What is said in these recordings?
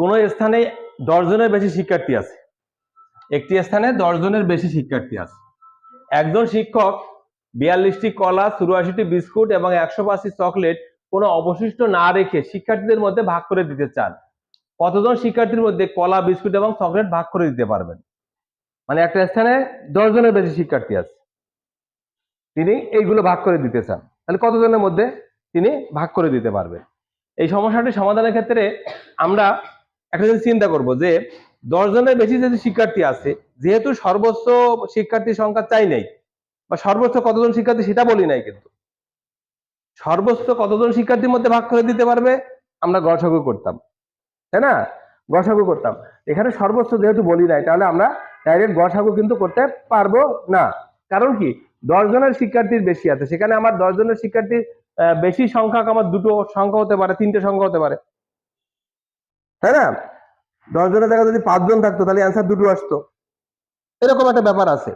কোনো স্থানে দশজনের বেশি শিক্ষার্থী আছে। একটি স্থানে দশজনের বেশি শিক্ষার্থী আছে। একজন শিক্ষক বিয়াল্লিশটি কলা, চুরাশিটি বিস্কুট এবং একশো পাঁচটি চকলেট কোনো অবশিষ্ট না রেখে শিক্ষার্থীদের মধ্যে ভাগ করে দিতে চান। কতজন শিক্ষার্থীর মধ্যে কলা, বিস্কুট এবং চকলেট ভাগ করে দিতে পারবেন? মানে একটা স্থানে দশজনের বেশি শিক্ষার্থী আছে। তিনি এইগুলো ভাগ করে দিতে চান। তাহলে কতজনের মধ্যে তিনি ভাগ করে দিতে পারবেন? এই সমস্যাটি সমাধানের ক্ষেত্রে আমরা একটা জিনিস চিন্তা করব যে দশ জনের বেশি যদি শিক্ষার্থী আছে, যেহেতু সর্বোচ্চ শিক্ষার্থীর সংখ্যা চাই নাই, বা সর্বোচ্চ কতজন শিক্ষার্থী সেটা বলি নাই কিন্তু, সর্বোচ্চ কতজন শিক্ষার্থীর মধ্যে ভাগ করে দিতে পারবে? আমরা গসাগু করতাম, তাই না? গসাগু করতাম। এখানে সর্বোচ্চ যেহেতু বলি নাই, তাহলে আমরা ডাইরেক্ট গসাগু কিন্তু করতে পারব না। কারণ কি? দশ জনের শিক্ষার্থীর বেশি আছে, সেখানে আমার দশ জনের শিক্ষার্থীর বেশি সংখ্যক, আমার দুটো সংখ্যা হতে পারে, তিনটে সংখ্যা হতে পারে। তাই না? দশ জনের জায়গায় যদি পাঁচজন থাকতো, তাহলে অ্যান্সার দুটো আসতো। এরকম একটা ব্যাপার আছে।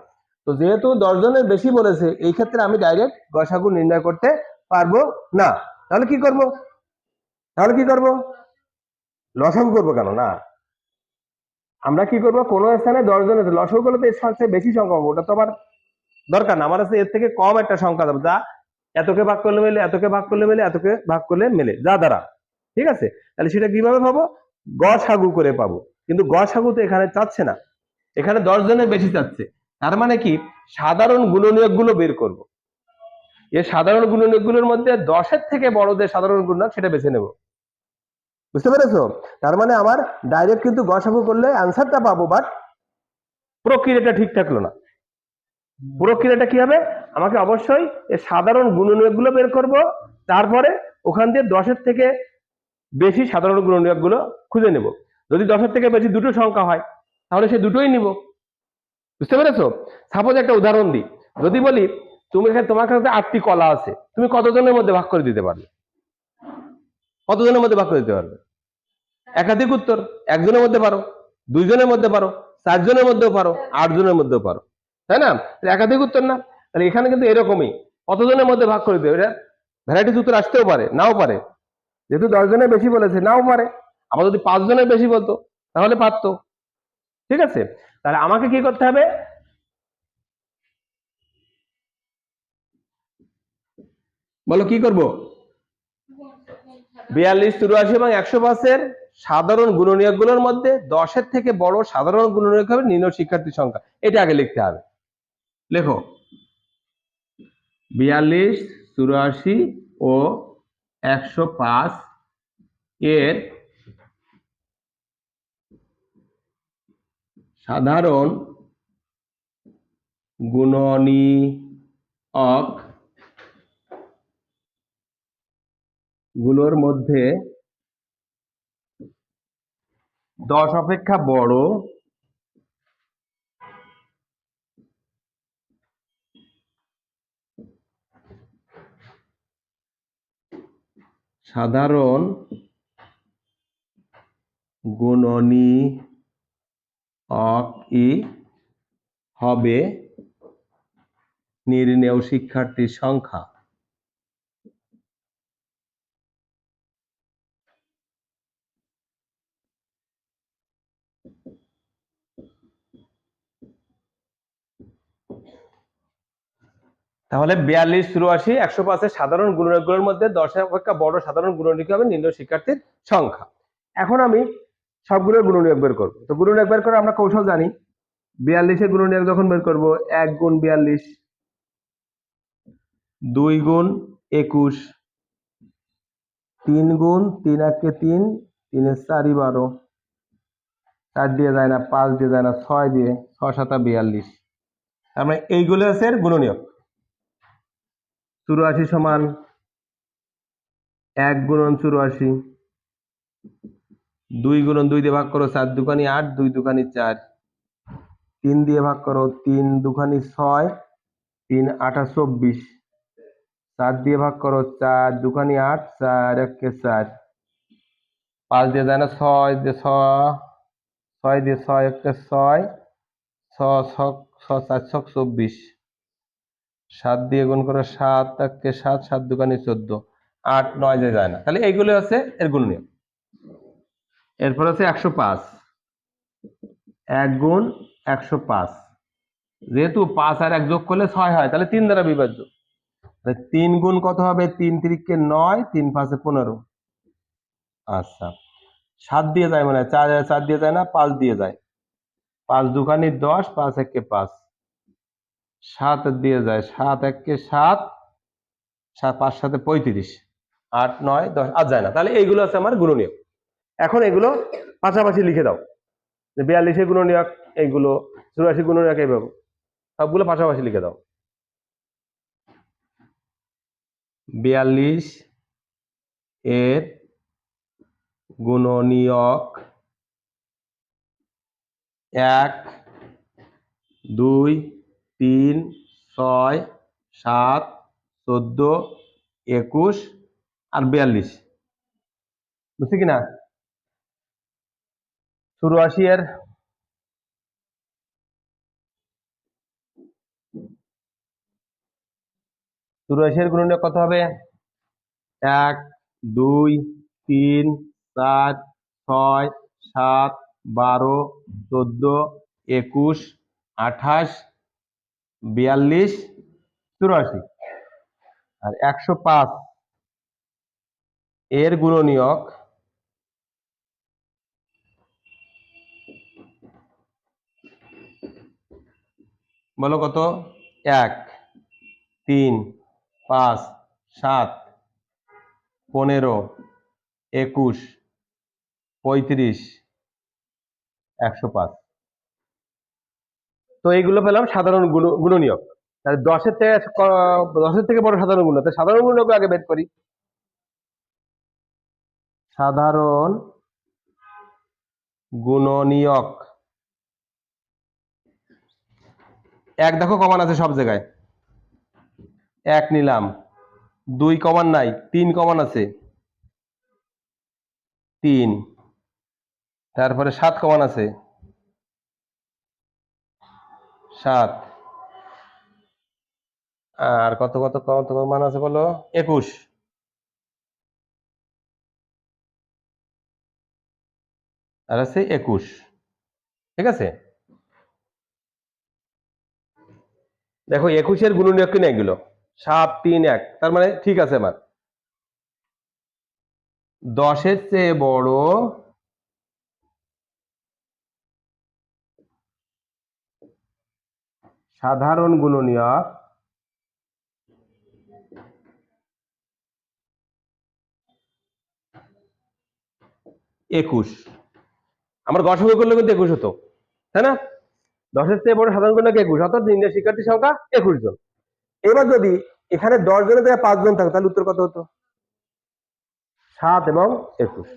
তো যেহেতু দশ জনের বেশি বলেছে, এই ক্ষেত্রে আমি ডাইরেক্ট গসাগু নির্ণয় করতে পারব না। তাহলে কি করব? তাহলে কি করব? লসাগু করব কেন? না। আমরা কি করব? কোন স্থানে দশ জনের লসাগু করলে তো এর সবচেয়ে বেশি সংখ্যা হবে ওটা তো আবার দরকার না। আমার কাছে এর থেকে কম একটা সংখ্যা দেবো। যা এতকে ভাগ করলে মেলে, এতকে ভাগ করলে মেলে, এতকে ভাগ করলে মেলে। যা দ্বারা। ঠিক আছে? তাহলে সেটা কীভাবে পাবো? গসাগু করে পাবো। কিন্তু গসাগু তো এখানে চাচ্ছে না। এখানে দশ জনের বেশি চাচ্ছে। তার মানে কি? সাধারণ গুণনীয়কগুলো বের করব। এই সাধারণ গুণনীয়কগুলোর মধ্যে দশের থেকে বড়দের সাধারণ গুণনীয়ক সেটা বেছে নেব। বুঝতে পেরেছ? তার মানে আমার ডাইরেক্ট কিন্তু গসাগু করলে অ্যান্সারটা পাবো বাট প্রক্রিয়াটা ঠিক থাকল না। প্রক্রিয়াটা কি হবে? আমাকে অবশ্যই সাধারণ গুণনীয়কগুলো বের করব। তারপরে ওখান দিয়ে দশের থেকে বেশি সাধারণ গুণনীয়কগুলো খুঁজে নেব। যদি দশের থেকে বেশি দুটো সংখ্যা হয়, তাহলে সে দুটোই নিব। বুঝতে পেরেছ? সাপোজ একটা উদাহরণ দিই। যদি বলি, তুমি তোমার কাছে আটটি কলা আছে। তুমি কতজনের মধ্যে ভাগ করে দিতে পারবে? কতজনের মধ্যে ভাগ করে দিতে পারবে? একাধিক উত্তর। একজনের মধ্যে পারো, দুইজনের মধ্যে পারো, চারজনের মধ্যেও পারো, আটজনের মধ্যেও পারো। তাই না? একাধিক উত্তর না? তাহলে এখানে কিন্তু এরকমই। কতজনের মধ্যে ভাগ করে দেবে এটা ভ্যারাইটিস উত্তর আসতেও পারে, নাও পারে। যেহেতু দশ জনের বেশি বলেছে, নাও পারে। আবার যদি পাঁচ জনের বেশি বলতো, তাহলে পারতো। ঠিক আছে? তাহলে আমাকে কি করতে হবে? বলো, কি করব? বিয়াল্লিশ, চুরাশি এবং একশো পাঁচের সাধারণ গুণনীয়কগুলোর মধ্যে দশের থেকে বড় সাধারণ গুণনীয়ক হবে নিম্ন শিক্ষার্থীর সংখ্যা। এটা আগে লিখতে হবে। লেখো। বিয়াল্লিশ, চুরাশি ও একশো পাঁচ এর সাধারণ গুণনীয়কগুলোর মধ্যে দশ অপেক্ষা বড় সাধারণ গুণনীয়ক ই হবে নির্ণেয় শিক্ষার্থীর সংখ্যা। তাহলে বিয়াল্লিশ চুরাশি একশো পাঁচের সাধারণ গুণনীয়কগুলোর মধ্যে দশের অপেক্ষা বড় সাধারণ গুণনীয়ক হবে নিম্ন শিক্ষার্থীর সংখ্যা। এখন আমি সবগুলোর গুণনীয়ক বের করব। তো গুণনীয়ক বের করে আমরা কৌশল জানি। বিয়াল্লিশের গুণনীয়ক যখন বের করব, এক গুণ বিয়াল্লিশ, দুই গুণ একুশ, তিন গুণ তিন একে তিন তিনের চারি বারো, চার দিয়ে যায় না, পাঁচ দিয়ে যায় না, ছয় দিয়ে, ছয় সাতা বিয়াল্লিশ। তার মানে এইগুলো আছে এর চুরাশি সমান এক গুণন চুরাশি। দুই গুণন দুই দিয়ে ভাগ করো চার দুখানি আট, দুই দুখানি চার। তিন দিয়ে ভাগ করো তিন দুখানি ছয়, তিন আঠা চব্বিশ। চার দিয়ে ভাগ করো চার দুখানি আট, চার একে চার। পাঁচ দিয়ে যায় না ছয় দিয়ে ছয় ছয় দিয়ে ছয় একে ছয়, ছ ছক ছ, চার ছক চব্বিশ। সাত দিয়ে গুণ করো সাত একে সাত সাত দুখানি চোদ্দ। আট, নয় যে যায় না। তাহলে এইগুলো হচ্ছে এর গুণ নিয়ম এরপর আছে একশো পাঁচ। এক গুণ একশো পাঁচ। যেহেতু পাঁচ আর এক যোগ করলে ছয় হয়, তাহলে তিন দ্বারা বিভাজ্য। তিন গুণ কত হবে? তিন তিরিককে নয়, তিন পাঁচে পনেরো। আচ্ছা। সাত দিয়ে যায় মানে চার চার দিয়ে যায় না, পাঁচ দিয়ে যায়। পাঁচ দুখানি দশ, পাঁচ এককে পাঁচ। সাত দিয়ে যায়, সাত এককে সাত সাত, পাঁচ সাথে পঁয়ত্রিশ। আট, নয়, দশ আর যায় না। তাহলে এইগুলো আছে আমার গুণনীয় এখন এগুলো পাশাপাশি লিখে দাও। যে বিয়াল্লিশে গুণনীয়ক এইগুলো, চুরাশি গুণনীয়ক এইভাবে। সবগুলো পাশাপাশি লিখে দাও। বিয়াল্লিশ এর গুণনীয়ক এক, দুই তিন, ছয়, সাত, চোদ্দ, একুশ আর বিয়াল্লিশ। বুঝছি কিনা? চুরাশি এর। চুরাশি এর গুণনীয়ক কত হবে? এক, দুই, তিন, চার, ছয়, সাত, বারো, চোদ্দ, একুশ, আঠাশ বিয়াল্লিশ, চুরাশি। আর একশো পাঁচ এর গুণনীয়ক বলো কত? এক, তিন, পাঁচ, সাত, পনেরো, একুশ, পঁয়ত্রিশ, একশো পাঁচ। তো এইগুলো পেলাম সাধারণ গুণ, গুণনীয়ক। তাহলে দশের থেকে দশের থেকে বড় সাধারণ গুণ সাধারণ গুণনীয়ক আগে বের করি। সাধারণ গুণনীয়ক। এক দেখো কমান আছে সব জায়গায়। এক নিলাম। দুই কমান নাই, তিন কমান আছে। তিন। তারপরে সাত কমান আছে। সাত। আর কত কত কত কমান আছে বলো? একুশ। আর আছে একুশ। ঠিক আছে? দেখো, একুশের গুণনীয়ক কিনা এগুলো? সাত, তিন, এক। তার মানে ঠিক আছে আমার দশের চেয়ে বড় সাধারণ গুণনীয়ক একুশ। আমার গসঙ্গ করলে কিন্তু একুশ হতো, তাই না? দশের চেয়ে বড় সাধারণ গুণনীয়ক একুশ, অর্থাৎ নির্ণয় শিক্ষার্থী সংখ্যা একুশ জন। এবার যদি এখানে দশ জনের জায়গায় পাঁচ জন থাকতো তাহলে উত্তর কত হতো? সাত এবং একুশ।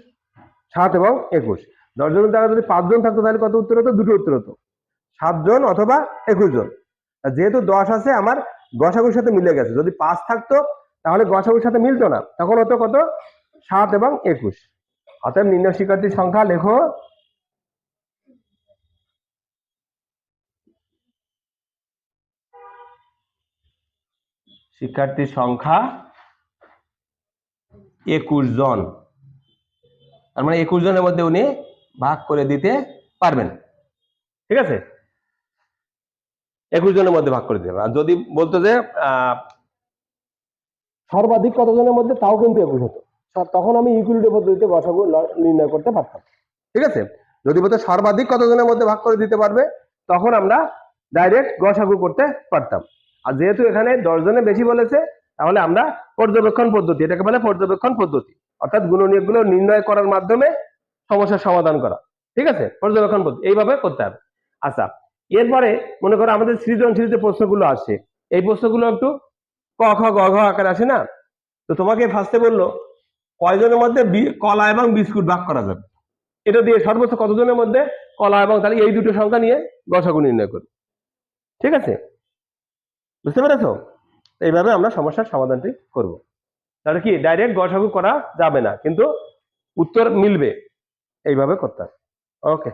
সাত এবং একুশ। দশ জনের জায়গায় যদি পাঁচজন থাকতো, তাহলে কত উত্তর হতো? দুটো উত্তর হতো। সাতজন অথবা একুশ জন। যেহেতু দশ আছে, আমার গসাগুর সাথে মিলে গেছে। যদি পাঁচ থাকতো, তাহলে গসাগুর সাথে মিলতো না। তখন হতো কত? সাত এবং একুশ। অতএব নিম্ন শিক্ষার্থীর সংখ্যা লেখো। শিক্ষার্থীর সংখ্যা একুশ জন। তার মানে একুশ জনের মধ্যে উনি ভাগ করে দিতে পারবেন। ঠিক আছে? একুশ জনের মধ্যে ভাগ করে পারবেন আর যদি বলতো যে সর্বাধিক কতজনের মধ্যে, তাও কিন্তু একুশ হতো। তখন আমি ইকুইলিটি পদ্ধতিতে গসাগু নির্ণয় করতে পারতাম। ঠিক আছে? যদি বলতো সর্বাধিক কতজনের মধ্যে ভাগ করে দিতে পারবে, তখন আমরা ডাইরেক্ট গসাগু করতে পারতাম। আর যেহেতু এখানে দশ জনে বেশি বলেছে, তাহলে আমরা পর্যবেক্ষণ পদ্ধতি, এটাকে বলে পর্যবেক্ষণ পদ্ধতি। অর্থাৎ গুণনীয়কগুলো নির্ণয় করার মাধ্যমে সমস্যার সমাধান করা। ঠিক আছে? পর্যবেক্ষণ পদ্ধতি, এইভাবে করতে হবে। আচ্ছা এরপরে মনে করো আমাদের সৃজনশীল যে প্রশ্নগুলো আসে। এই প্রশ্নগুলো একটু ক, খ, গ, ঘ আকারে আসে না? তো তোমাকে ফার্স্টে বলল, কয়জনের মধ্যে কলা এবং বিস্কুট ভাগ করা যাবে? এটা দিয়ে সর্বোচ্চ কতজনের মধ্যে কলা এবং তাহলে এই দুটো সংখ্যা নিয়ে গসাগু নির্ণয় করি ঠিক আছে? বুঝতে পেরেছ? এইভাবে আমরা সমস্যার সমাধানটি করব। তাহলে কি ডাইরেক্ট গসাগু করা যাবে না, কিন্তু উত্তর মিলবে। এইভাবে করতে হবে। ওকে